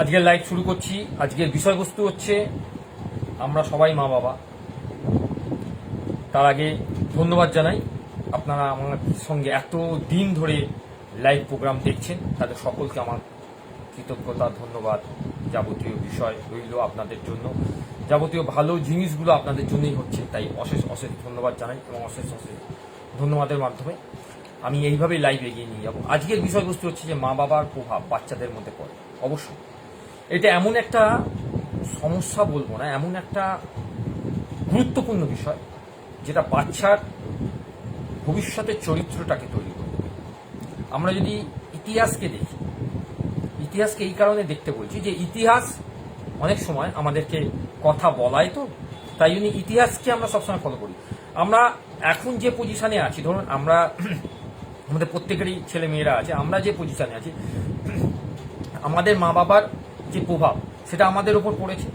আজকের লাইভ শুরু করছি। আজকের বিষয়বস্তু হচ্ছে, আমরা সবাই মা বাবা। তার আগে ধন্যবাদ জানাই। আপনারা আমার সঙ্গে এত দিন ধরে লাইভ প্রোগ্রাম দেখছেন তাদের সকলকে আমার কৃতজ্ঞতা, ধন্যবাদ যাবতীয় বিষয় রইল আপনাদের জন্য। যাবতীয় ভালো জিনিসগুলো আপনাদের জন্যই হচ্ছে, তাই অশেষ অশেষ ধন্যবাদ জানাই এবং অশেষ অশেষ ধন্যবাদের মাধ্যমে আমি এইভাবেই লাইভ এগিয়ে নিয়ে যাব। আজকের বিষয়বস্তু হচ্ছে যে মা বাবার প্রভাব বাচ্চাদের মধ্যে পড়ে, অবশ্যই। এটা এমন একটা সমস্যা বলব না, এমন একটা গুরুত্বপূর্ণ বিষয় যেটা বাচ্চার ভবিষ্যতের চরিত্রটাকে তৈরি করবে। আমরা যদি ইতিহাসকে দেখি, ইতিহাসকে এই কারণে দেখতে বলছি যে ইতিহাস অনেক সময় আমাদেরকে কথা বলায় তো, তাই জন্য ইতিহাসকে আমরা সবসময় ফলো করি। আমরা এখন যে পজিশনে আছি, ধরুন আমরা আমাদের প্রত্যেকেরই ছেলে মেয়েরা আছে, আমরা যে পজিশনে আছি, আমাদের মা বাবার যে প্রভাব, সেটা আমাদের উপর পড়েছে।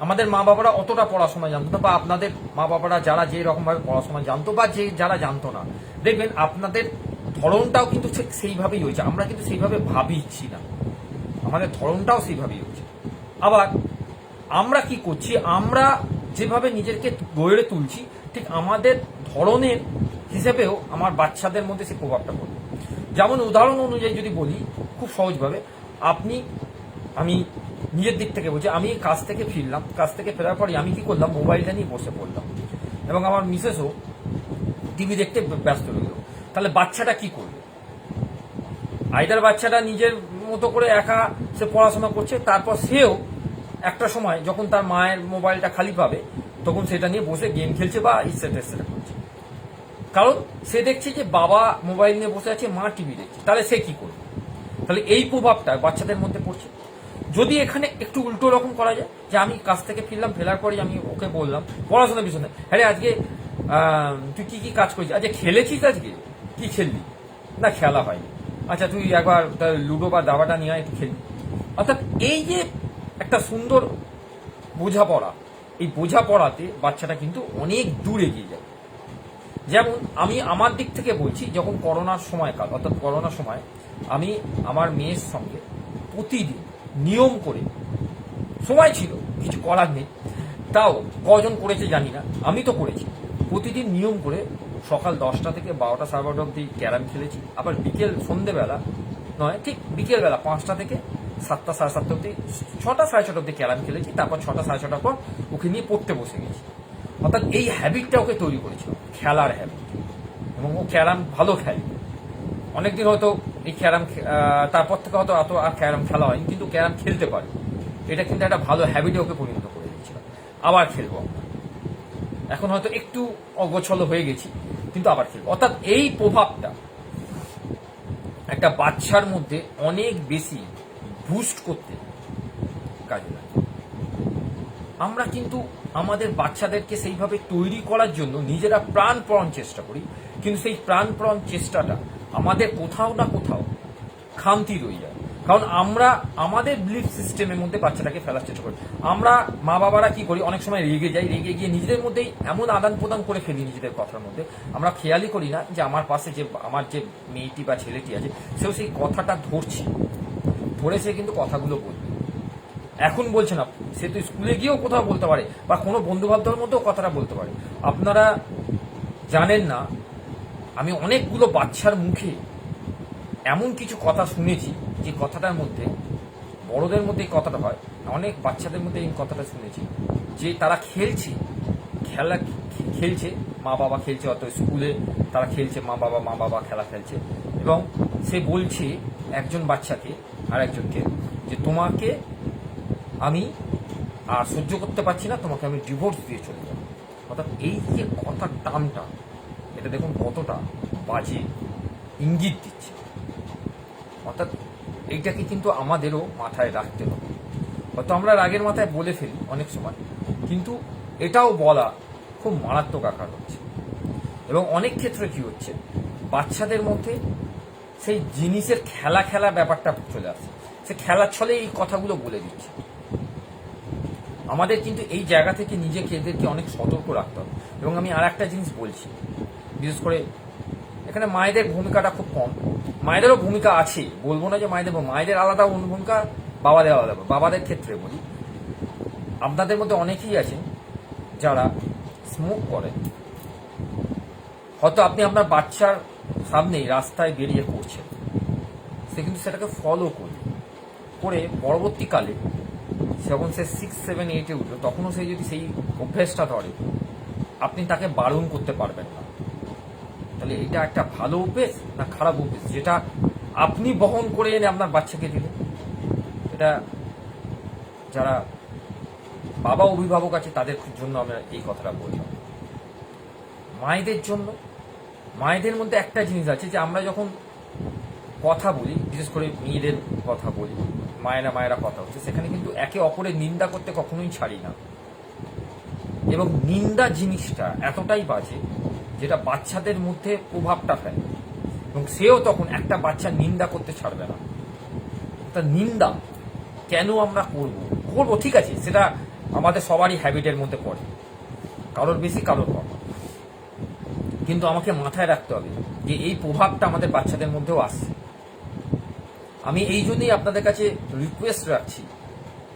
আমাদের মা বাবারা অতটা পড়াশোনা জানতো না বা আপনাদের মা বাবারা যারা যে রকমভাবে পড়াশোনা জানতো বা যে যারা জানতো না, দেখবেন আপনাদের ধরনটাও কিন্তু সেইভাবেই হয়েছে। আমরা কিন্তু সেইভাবে ভাবিছি না। আমাদের ধরনটাও সেইভাবেই হয়েছে। আবার আমরা কি করছি, আমরা যেভাবে নিজেকে গড়ে তুলছি, ঠিক আমাদের ধরনের হিসেবেও আমার বাচ্চাদের মধ্যে সেই প্রভাবটা পড়বে। যেমন উদাহরণ অনুযায়ী যদি বলি, খুব সহজভাবে, আপনি আমি নিজের দিক থেকে বলছি, আমি কাজ থেকে ফিরলাম, কাজ থেকে ফেরার পরে আমি কি করলাম, মোবাইলটা নিয়ে বসে পড়লাম। এবং আমার মিসেসও টিভি দেখতে ব্যস্ত রইল। তাহলে বাচ্চাটা কি করবে? আইদার বাচ্চাটা নিজের মতো করে একা সে পড়াশোনা করছে, তারপর সেও একটা সময় যখন তার মায়ের মোবাইলটা খালি পাবে, তখন সেটা নিয়ে বসে গেম খেলছে বা ইচ্ছেটা সেটা করছে। কারণ সে দেখছে যে বাবা মোবাইল নিয়ে বসে আছে, মা টিভি দেখছে। তাহলে সে কি করবে? তাহলে এই প্রভাবটা বাচ্চাদের মধ্যে পড়ছে। যদি এখানে একটু উল্টো রকম করা যায়, যে আমি কাজ থেকে ফিরলাম, ফেরার পরে আমি ওকে বললাম, পড়াশোনার বিষয় হ্যাঁ আজকে তুই কি কি কাজ করেছিস? আজকে খেলেছিস আজকে? কি খেললি? না, খেলা হয়নি। আচ্ছা তুই একবার লুডো বা দাবাটা নিয়ে একটু খেলবি অর্থাৎ এই যে একটা সুন্দর বোঝাপড়া, এই বোঝাপড়াতে বাচ্চাটা কিন্তু অনেক দূর এগিয়ে যায়। যেমন, আমি আমার দিক থেকে বলছি, যখন করোনার সময়কাল, অর্থাৎ করোনার সময়, আমি আমার মেয়ের সঙ্গে প্রতিদিন নিয়ম করে। সময় ছিল, কিছু করার নেই। তাও কজন করেছে জানি না, আমি তো করেছি। প্রতিদিন নিয়ম করে সকাল দশটা থেকে বারোটা সাড়ে বারোটা অব্দি ক্যারাম খেলেছি। আবার বিকেল সন্ধেবেলা নয়, ঠিক বিকেলবেলা পাঁচটা থেকে সাতটা সাড়ে সাতটা অব্দি ছটা সাড়ে ছটা অব্দি ক্যারাম খেলেছি। তারপর ছটা সাড়ে ছটার পর ওকে নিয়ে পড়তে বসে গেছি। অর্থাৎ এই হ্যাবিটটা ওকে তৈরি করেছিল খেলার হ্যাবিট এবং ও ক্যারাম ভালো খেলে। অনেকদিন হয়তো এই ক্যারাম তারপর থেকে হয়তো অত আর ক্যারাম খেলা হয়নি, কিন্তু ক্যারাম খেলতে পারে। এটা কিন্তু একটা ভালো হ্যাবিটে ওকে পরিণত করে দিচ্ছিল আবার খেলব এখন হয়তো একটু অগোছল হয়ে গেছি, কিন্তু আবার খেলব। অর্থাৎ এই প্রভাবটা একটা বাচ্চার মধ্যে অনেক বেশি বুস্ট করতে কাজে লাগে। আমরা কিন্তু আমাদের বাচ্চাদেরকে সেইভাবে তৈরি করার জন্য নিজেরা প্রাণপণ চেষ্টা করি, কিন্তু সেই প্রাণপণ চেষ্টাটা আমাদের কোথাও না কোথাও খামতি রয়ে যায়। কারণ আমরা আমাদের বিলিফ সিস্টেমের মধ্যে বাচ্চাটাকে ফেলার চেষ্টা করি। আমরা মা বাবারা কি করি? অনেক সময় রেগে যাই, রেগে গিয়ে নিজেদের মধ্যেই এমন আদান প্রদান করে ফেলি নিজেদের কথার মধ্যে। আমরা খেয়ালই করি না যে আমার পাশে যে আমার যে মেয়েটি বা ছেলেটি আছে, সেও সেই কথাটা ধরছে। ধরে সে কিন্তু কথাগুলো বলবে। এখন বলছে না, সে তো স্কুলে গিয়েও কোথাও বলতে পারে বা কোনো বন্ধু বান্ধবের মধ্যেও কথাটা বলতে পারে। আপনারা জানেন না আমি অনেকগুলো বাচ্চার মুখে এমন কিছু কথা শুনেছি যে কথাটার মধ্যে, বড়দের মধ্যে এই কথাটা হয়, অনেক বাচ্চাদের মধ্যে এই কথাটা শুনেছি যে তারা খেলছে, খেলা খেলছে, মা বাবা খেলছে, অত স্কুলে তারা খেলছে, মা বাবা মা বাবা খেলা খেলছে এবং সে বলছে একজন বাচ্চাকে আর একজনকে যে তোমাকে আমি আর সহ্য করতে পারছি না, তোমাকে আমি ডিভোর্স দিয়ে চলে যাব। অর্থাৎ এই যে কথার টানটা এটা দেখুন কতটা বাজে ইঙ্গিত দিচ্ছে। অর্থাৎ এইটাকে কিন্তু আমাদেরও মাথায় রাখতে হবে। হয়তো আমরা রাগের মাথায় বলে ফেলি অনেক সময়, কিন্তু এটাও বলা খুব মারাত্মক আকার হচ্ছে। এবং অনেক ক্ষেত্রে কি হচ্ছে, বাচ্চাদের মধ্যে সেই জিনিসের খেলা খেলা ব্যাপারটা চলে আসছে সে খেলার ছলে এই কথাগুলো বলে দিচ্ছে। আমাদের কিন্তু এই জায়গা থেকে নিজেকে এদেরকে অনেক সতর্ক রাখতে হবে। এবং আমি আর একটা জিনিস বলছি বিশেষ করে এখানে মায়েদের ভূমিকাটা খুব কম। মায়েদেরও ভূমিকা আছে। বলব না যে মায়েদের মায়েদের আলাদা অন্য ভূমিকা বাবাদের আলাদা বাবাদের ক্ষেত্রে বলি। আপনাদের মধ্যে অনেকেই আছেন যারা স্মোক করে। হয়তো আপনি আপনার বাচ্চার সামনেই রাস্তায় বেরিয়ে করছেন সে কিন্তু সেটাকে ফলো করবে। করে পরবর্তীকালে যখন সে সিক্স সেভেন এইটে উঠল তখনও সে যদি সেই অভ্যেসটা ধরে, আপনি তাকে বারণ করতে পারবেন না। তাহলে এটা একটা ভালো অভ্যেস না খারাপ অভ্যেস? যেটা আপনি বহন করে এনে আপনার বাচ্চাকে দিলেন। এটা যারা বাবা অভিভাবক আছে, তাদের জন্য আমরা এই কথাটা বললাম মায়েদের জন্য, মায়েদের মধ্যে একটা জিনিস আছে যে আমরা যখন কথা বলি, বিশেষ করে মেয়েদের কথা বলি, মায়েরা মায়েরা কথা হচ্ছে সেখানে কিন্তু একে অপরের নিন্দা করতে কখনোই ছাড়ি না। এবং নিন্দা জিনিসটা এতটাই বাজে যেটা বাচ্চাদের মধ্যে প্রভাবটা ফেলে। এবং সেও তখন একটা বাচ্চা নিন্দা করতে ছাড়বে না। তা নিন্দা কেন আমরা করব? করব, ঠিক আছে, সেটা আমাদের সবারই হ্যাবিটের মধ্যে পড়ে। কারোর বেশি, কারোর কম। কিন্তু আমাকে মাথায় রাখতে হবে যে এই প্রভাবটা আমাদের বাচ্চাদের মধ্যেও আসছে। আমি এই জন্যই আপনাদের কাছে রিকোয়েস্ট রাখছি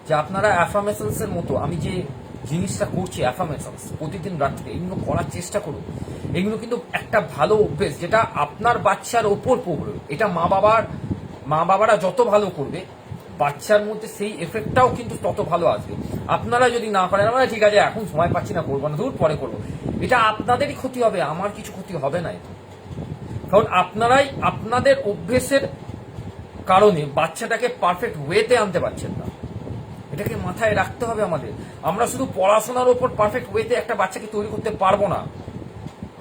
যে আপনারা অ্যাফার্মেশনস এর মতো আমি যে জিনিসটা করছি অ্যাফার্মেশনস প্রতিদিন রাত্রে, এগুলো করার চেষ্টা করুন। এগুলো কিন্তু একটা ভালো অভ্যেস, যেটা আপনার বাচ্চার ওপর পড়বে। এটা মা বাবার, মা বাবারা যত ভালো করবে, বাচ্চার মধ্যে সেই এফেক্টটাও কিন্তু তত ভালো আসবে। আপনারা যদি না করেন, আমরা ঠিক আছে, এখন সময় পাচ্ছি না, করব না দূর পরে করব। এটা আপনাদেরই ক্ষতি হবে, আমার কিছু ক্ষতি হবে না এতে। কারণ আপনারাই, আপনাদের অভ্যেসের কারণে বাচ্চাটাকে পারফেক্ট ওয়েতে আনতে পারছেন না। এটাকে মাথায় রাখতে হবে আমাদের। আমরা শুধু পড়াশোনার উপর পারফেক্ট ওয়েতে একটা বাচ্চাকে তৈরি করতে পারব না।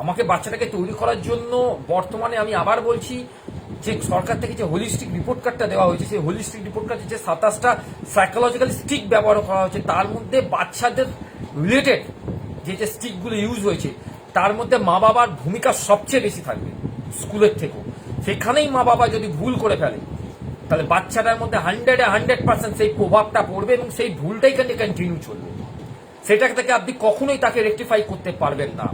আমাকে বাচ্চাটাকে তৈরি করার জন্য বর্তমানে আমি আবার বলছি যে সরকার থেকে যে হোলিস্টিক রিপোর্ট কার্ডটা দেওয়া হয়েছে, সেই হোলিস্টিক রিপোর্ট কার্ডে যে সাতাশটা সাইকোলজিক্যাল স্টিক ব্যবহার করা হয়েছে, তার মধ্যে বাচ্চাদের রিলেটেড যে যে স্টিকগুলো ইউজ হয়েছে, তার মধ্যে মা বাবার ভূমিকা সবচেয়ে বেশি থাকবে স্কুলের থেকেও। সেখানেই মা বাবা যদি ভুল করে ফেলে, তাহলে বাচ্চাটার মধ্যে হান্ড্রেডে হান্ড্রেড পার্সেন্ট সেই প্রভাবটা পড়বে এবং সেই ভুলটাই কিন্তু কন্টিনিউ চলবে। সেটা থেকে আপনি কখনোই তাকে রেকটিফাই করতে পারবেন না।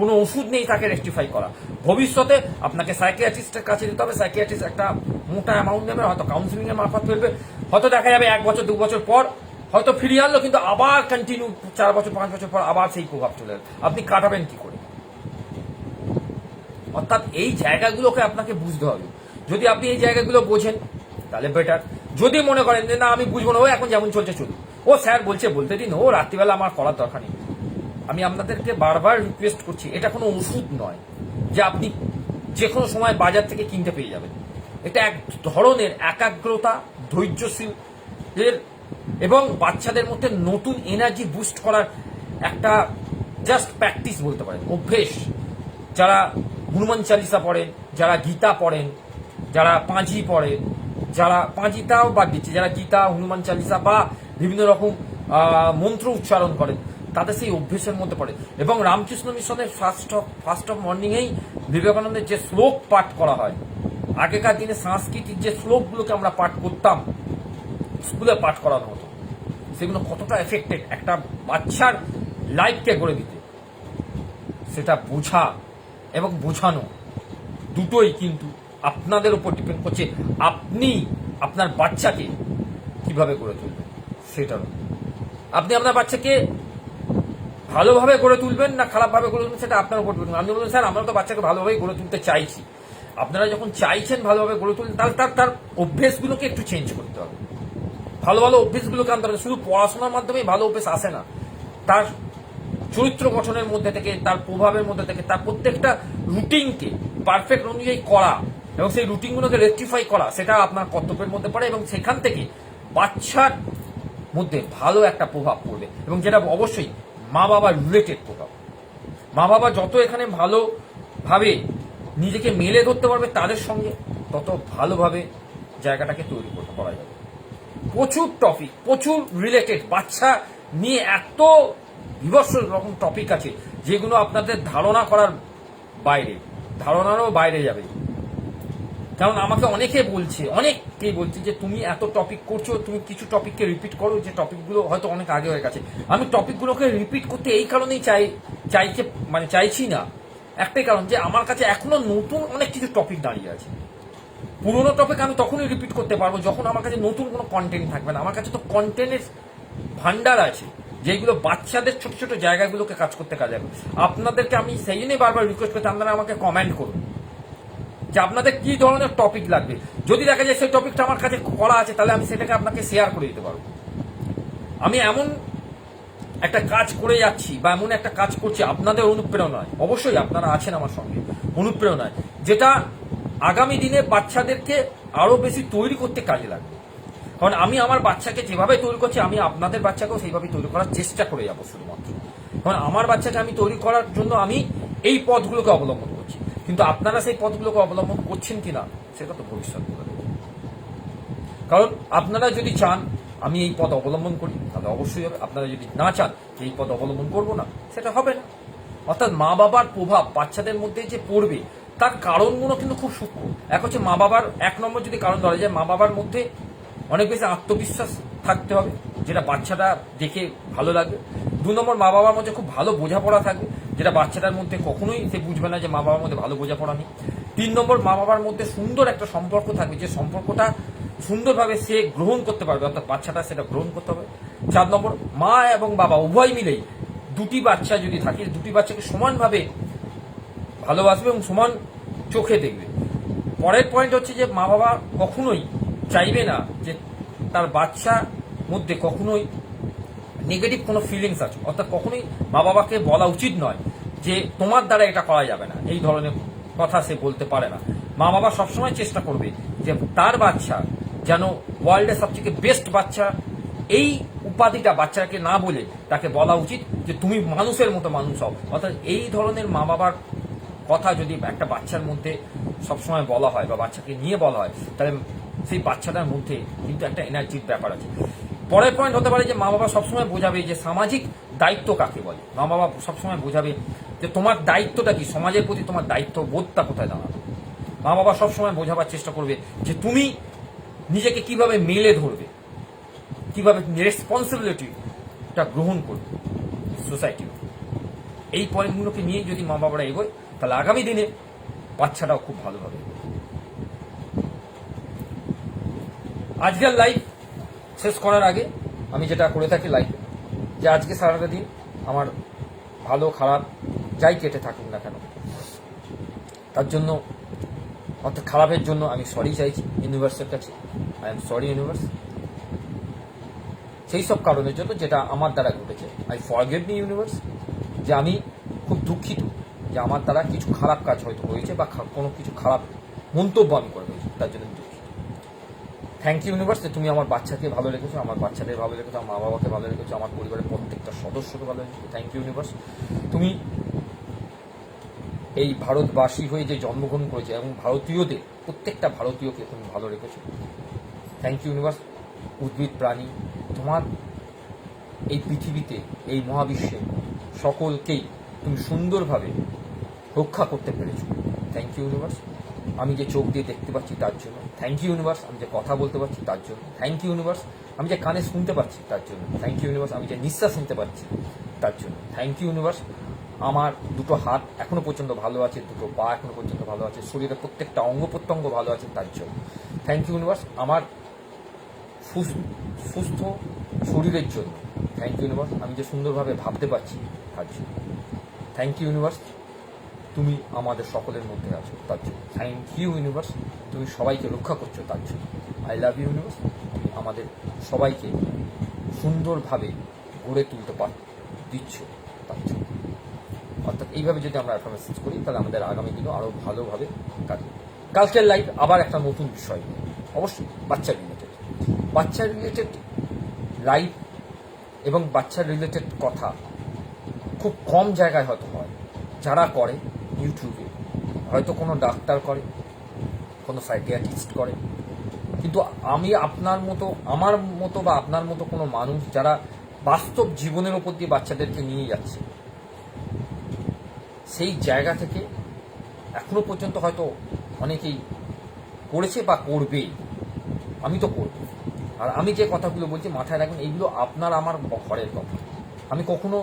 কোনো ওষুধ নেই তাকে রেকটিফাই করা। ভবিষ্যতে আপনাকে সাইকিয়াট্রিস্টের কাছে যেতে হবে। সাইকিয়াট্রিস্ট একটা মোটা অ্যামাউন্ট নেবে, হয়তো কাউন্সিলিং এর মারফত ফেলবে। হয়তো দেখা যাবে এক বছর, দু বছর পর হয়তো ফিরিয়ে আনলো, কিন্তু আবার কন্টিনিউ চার বছর, পাঁচ বছর পর আবার সেই প্রভাব চলে যাবে আপনি কাটাবেন কি করে? অর্থাৎ এই জায়গাগুলোকে আপনাকে বুঝতে হবে। যদি আপনি এই জায়গাগুলো বোঝেন, তাহলে বেটার যদি মনে করেন যে, না, আমি বুঝব না, ও এখন যেমন চলছে চলুন ও স্যার বলছে, বলতে দিন, ও রাত্রিবেলা আমার করার দরকার নেই। আমি আপনাদেরকে বারবার রিকোয়েস্ট করছি, এটা কোনো ওষুধ নয় যে আপনি যে কোনো সময় বাজার থেকে কিনতে পেয়ে যাবেন। এটা এক ধরনের একাগ্রতা, ধৈর্যশীল এর এবং বাচ্চাদের মধ্যে নতুন এনার্জি বুস্ট করার একটা জাস্ট প্র্যাকটিস বলতে পারেন, অভ্যেস। যারা হনুমান চালিসা পড়েন, যারা গীতা পড়েন, যারা পাঁজি পড়েন, যারা পাঁজিটাও বাদ দিচ্ছে, যারা গীতা, হনুমান চালিসা বা বিভিন্ন রকম মন্ত্র উচ্চারণ করেন তাদের সেই অভ্যেসের মধ্যে পড়ে। এবং রামকৃষ্ণ মিশনের ফার্স্ট অফ ফার্স্ট অফ মর্নিংয়েই বিবেকানন্দের যে শ্লোক পাঠ করা হয়, আগেকার দিনে সাংস্কৃতিক যে শ্লোকগুলোকে আমরা পাঠ করতাম, স্কুলে পাঠ করানো হতো, সেগুলো কতটা এফেক্টেড একটা বাচ্চার লাইফকে গড়ে দিতে। সেটা বোঝা এবং বোঝানো দুটোই কিন্তু আপনাদের উপর ডিপেন্ড করছে, আপনি আপনার বাচ্চাকে কীভাবে গড়ে তুলবেন, সেটার আপনি আপনার বাচ্চাকে ভালোভাবে গড়ে তুলবেন না খারাপভাবে গড়ে তুলবেন সেটা আপনার উপর ডিপেন্ড আপনি বলবেন স্যার, আমরা তো বাচ্চাকে ভালোভাবেই গড়ে তুলতে চাইছি। আপনারা যখন চাইছেন ভালোভাবে গড়ে তুলতে, তাহলে তার তার অভ্যেসগুলোকে একটু চেঞ্জ করতে হবে। ভালো ভালো অভ্যেসগুলোকে আনতে হবে, শুধু পড়াশোনার মাধ্যমেই ভালো অভ্যেস আসে না। তার চরিত্র গঠনের মধ্যে থেকে, তার প্রভাবের মধ্যে থেকে, তার প্রত্যেকটা রুটিনকে পারফেক্ট অনুযায়ী করা এবং সেই রুটিনগুলোকে রেকটিফাই করা, সেটা আপনার কর্তব্যের মধ্যে পড়ে এবং সেখান থেকে বাচ্চার মধ্যে ভালো একটা প্রভাব পড়বে। এবং যেটা অবশ্যই মা বাবার রিলেটেড প্রভাব মা বাবা যত এখানে ভালোভাবে নিজেকে মেলে ধরতে পারবে তাদের সঙ্গে, তত ভালোভাবে জায়গাটাকে তৈরি করতে করা যাবে। প্রচুর টপিক প্রচুর রিলেটেড বাচ্চা নিয়ে এত বিভৎস রকম টপিক আছে যেগুলো আপনাদের ধারণা করার বাইরে, ধারণারও বাইরে যাবে। কারণ আমাকে অনেকে বলছে অনেককেই বলছে যে তুমি এত টপিক করছ, তুমি কিছু টপিককে রিপিট করো, যে টপিকগুলো হয়তো অনেক আগে হয়ে গেছে। আমি টপিকগুলোকে রিপিট করতে এই কারণেই চাই, চাইছে মানে চাইছি না। একটাই কারণ যে আমার কাছে এখনও নতুন অনেক কিছু টপিক দাঁড়িয়ে আছে। পুরোনো টপিক আমি তখনই রিপিট করতে পারব যখন আমার কাছে নতুন কোনো কন্টেন্ট থাকবে না। আমার কাছে তো কন্টেন্টের ভান্ডার আছে যেগুলো বাচ্চাদের ছোট ছোট জায়গাগুলোকে কাজ করতে কাজে লাগবে। আপনাদেরকে আমি সেই জন্যই বারবার রিকোয়েস্ট করছি, আপনারা আমাকে কমেন্ট করুন। যে আপনাদের কি ধরনের টপিক লাগবে? যদি দেখা যায় সেই টপিকটা আমার কাছে করা আছে, তাহলে আমি সেটাকে আপনাকে শেয়ার করে দিতে পারব। আমি এমন একটা কাজ করে যাচ্ছি বা এমন একটা কাজ করছি, আপনাদের অনুপ্রেরণায়। অবশ্যই আপনারা আছেন আমার সঙ্গে। অনুপ্রেরণায়। যেটা আগামী দিনে বাচ্চাদেরকে আরও বেশি তৈরি করতে কাজে লাগবে। কারণ আমি আমার বাচ্চাকে যেভাবে তৈরি করছি, আমি আপনাদের বাচ্চাকেও সেইভাবে তৈরি করার চেষ্টা করে যাব শুধুমাত্র। কারণ আমার বাচ্চাকে আমি তৈরি করার জন্য আমি এই পথগুলোকে অবলম্বন কিন্তু আপনারা সেই পথগুলোকে অবলম্বন করছেন কিনা সেটা তো ভবিষ্যৎ দেবে। কারণ আপনারা যদি চান আমি এই পথ অবলম্বন করি, তাহলে অবশ্যই হবে। আপনারা যদি না চান যে এই পথ অবলম্বন করব না, সেটা হবে না। অর্থাৎ মা বাবার প্রভাব বাচ্চাদের মধ্যে যে পড়বে, তার কারণগুলো কিন্তু খুব সূক্ষ্ম। এক হচ্ছে মা বাবার, এক নম্বর যদি কারণ ধরা যায়, মা বাবার মধ্যে অনেক বেশি আত্মবিশ্বাস থাকতে হবে, যেটা বাচ্চাটা দেখে ভালো লাগবে। দু নম্বর, মা বাবার মধ্যে খুব ভালো বোঝাপড়া থাকবে। যেটা বাচ্চাটার মধ্যে কখনোই সে বুঝবে না যে মা বাবার মধ্যে ভালো বোঝাপড়া নেই। তিন নম্বর, মা বাবার মধ্যে সুন্দর একটা সম্পর্ক থাকবে, যে সম্পর্কটা সুন্দরভাবে সে গ্রহণ করতে পারবে, অর্থাৎ বাচ্চাটা সেটা গ্রহণ করতে হবে। চার নম্বর, মা এবং বাবা উভয় মিলেই দুটি বাচ্চা যদি থাকে, দুটি বাচ্চাকে সমানভাবে ভালোবাসবে এবং সমান চোখে দেখবে। পরের পয়েন্ট হচ্ছে যে মা বাবা কখনোই চাইবে না যে তার বাচ্চা মধ্যে কখনোই নেগেটিভ কোনো ফিলিংস আছে। অর্থাৎ কখনোই মা বাবাকে বলা উচিত নয়। যে তোমার দ্বারা এটা করা যাবে না। এই ধরনের কথা সে বলতে পারে না। মা বাবা সবসময় চেষ্টা করবে যে তার বাচ্চা যেন ওয়ার্ল্ডের সবথেকে বেস্ট বাচ্চা, এই উপাধিটা বাচ্চাকে না বলে তাকে বলা উচিত যে তুমি মানুষের মতো মানুষ হও। অর্থাৎ এই ধরনের মা বাবার কথা যদি একটা বাচ্চার মধ্যে সবসময় বলা হয় বা বাচ্চাকে নিয়ে বলা হয়, তাহলে সেই বাচ্চাটার মধ্যে কিন্তু একটা এনার্জির ব্যাপার আছে। পরের পয়েন্ট হতে পারে যে মা বাবা সবসময় বোঝাবে যে সামাজিক দায়িত্ব কাকে বলে? মা বাবা সবসময় বোঝাবে যে তোমার দায়িত্বটা কি? সমাজের প্রতি তোমার দায়িত্ব বোধটা কোথায় দাঁড়াবে? মা বাবা সবসময় বোঝাবার চেষ্টা করবে যে তুমি নিজেকে কীভাবে মেলে ধরবে? কীভাবে রেসপন্সিবিলিটিটা গ্রহণ করবে সোসাইটি এই পয়েন্টগুলোকে নিয়ে যদি মা বাবারা এগোয়, তাহলে আগামী দিনে বাচ্চাটাও খুব ভালোভাবে। আজকের লাইফ শেষ করার আগে আমি যেটা করে থাকি লাইফে যে আজকে সারাটা দিন আমার ভালো, খারাপ, যাই কেটে থাকুক না কেন, তার জন্য, অর্থাৎ খারাপের জন্য আমি সরি চাইছি ইউনিভার্সের কাছে। আই এম সরি ইউনিভার্স সেই সব কারণের জন্য যেটা আমার দ্বারা ঘটেছে। আই ফরগেভ মি ইউনিভার্স যে আমি খুব দুঃখিত যে আমার দ্বারা কিছু খারাপ কাজ হয়তো হয়েছে বা কোনো কিছু খারাপ মন্তব্য আমি করে তার জন্য থ্যাংক ইউ ইউনিভার্স তুমি আমার বাচ্চাকে ভালো রেখেছো, আমার বাচ্চাদের ভালো রেখেছো, আমার মা বাবাকে ভালো রেখেছো, আমার পরিবারের প্রত্যেকটা সদস্যকে ভালো রেখেছো। থ্যাংক ইউ ইউনিভার্স তুমি এই ভারতবাসী হয়ে যে জন্মগ্রহণ করেছে এবং ভারতীয়দের, প্রত্যেকটা ভারতীয়কে তুমি ভালো রেখেছো। থ্যাংক ইউ ইউনিভার্স উদ্ভিদ, প্রাণী, তোমার এই পৃথিবীতে, এই মহাবিশ্বে সকলকেই তুমি সুন্দরভাবে রক্ষা করতে পেরেছ। থ্যাংক ইউ ইউনিভার্স আমি যে চোখ দিয়ে দেখতে পাচ্ছি তার জন্য। থ্যাংক ইউ ইউনিভার্স আমি যে কথা বলতে পারছি তার জন্য। থ্যাংক ইউ ইউনিভার্স আমি যে কানে শুনতে পাচ্ছি তার জন্য। থ্যাংক ইউ ইউনিভার্স আমি যে নিঃশ্বাস নিতে পারছি তার জন্য। থ্যাংক ইউ ইউনিভার্স আমার দুটো হাত এখনও পর্যন্ত ভালো আছে, দুটো পা এখনও পর্যন্ত ভালো আছে, শরীরের প্রত্যেকটা অঙ্গ প্রত্যঙ্গ ভালো আছে তার জন্য। থ্যাংক ইউ ইউনিভার্স আমার সুস- সুস্থ শরীরের জন্য। থ্যাংক ইউ ইউনিভার্স আমি যে সুন্দরভাবে ভাবতে পারছি তার জন্য। থ্যাংক ইউ ইউনিভার্স তুমি আমাদের সকলের মধ্যে আছো, তার জন্য। থ্যাংক ইউ ইউনিভার্স তুমি সবাইকে রক্ষা করছ, তার জন্য। আই লাভ ইউ ইউনিভার্স তুমি আমাদের সবাইকে সুন্দরভাবে গড়ে তুলতে পার দিচ্ছ, তার জন্য। অর্থাৎ এইভাবে যদি আমরা অ্যাফার্মেশন করি, তাহলে আমাদের আগামী দিনও আরও ভালোভাবে কাটবে। কালকের লাইফ আবার একটা নতুন বিষয় অবশ্যই, বাচ্চা রিলেটেড বাচ্চা রিলেটেড লাইফ এবং বাচ্চা রিলেটেড কথা খুব কম জায়গায় হয়তো হয়। যারা করে ইউটিউবে হয়তো কোনো ডাক্তার করে, কোনো সাইকিয়াট্রিস্ট করে। কিন্তু আমি আপনার মতো, আমার মতো বা আপনার মতো কোনো মানুষ যারা বাস্তব জীবনের ওপর দিয়ে বাচ্চাদেরকে নিয়ে যাচ্ছে, সেই জায়গা থেকে এখনও পর্যন্ত হয়তো অনেকেই করেছে বা করবে আমি তো করব। আর আমি যে কথাগুলো বলছি মাথায় রাখবেন, এইগুলো আপনার আমার ঘরের কথা। আমি কখনো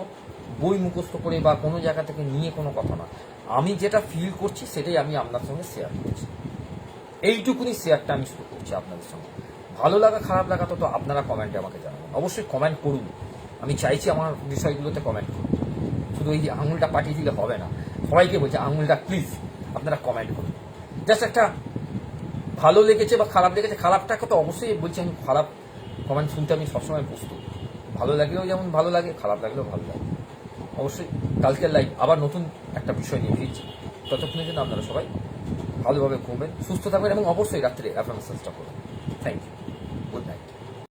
বই মুখস্থ করে বা কোনো জায়গা থেকে নিয়ে কোনো কথা না। আমি যেটা ফিল করছি, সেটাই আমি আপনার সঙ্গে শেয়ার করছি। এইটুকুনি শেয়ারটা আমি শুরু করছি আপনাদের সঙ্গে। ভালো লাগা, খারাপ লাগা তো আপনারা কমেন্টে আমাকে জানাবেন। অবশ্যই কমেন্ট করুন। আমি চাইছি আমার বিষয়গুলোতে কমেন্ট করুন। শুধু এই আঙুলটা পাঠিয়ে দিলে হবে না। সবাইকে বলছে, আঙুলটা প্লিজ আপনারা কমেন্ট করুন। জাস্ট একটা ভালো লেগেছে বা খারাপ লেগেছে, খারাপটাকে তো অবশ্যই বলছি আমি খারাপ কমেন্ট শুনতে আমি সবসময় প্রস্তুত। ভালো লাগলেও যেমন ভালো লাগে, খারাপ লাগলেও ভালো লাগে। অবশ্যই কালকের লাইভ আবার নতুন একটা বিষয় নিয়ে ফিরছি ততক্ষণের জন্য আপনারা সবাই ভালোভাবে ঘুমবেন, সুস্থ থাকবেন এবং অবশ্যই রাত্রে অ্যাফার্মেশনসটা করবেন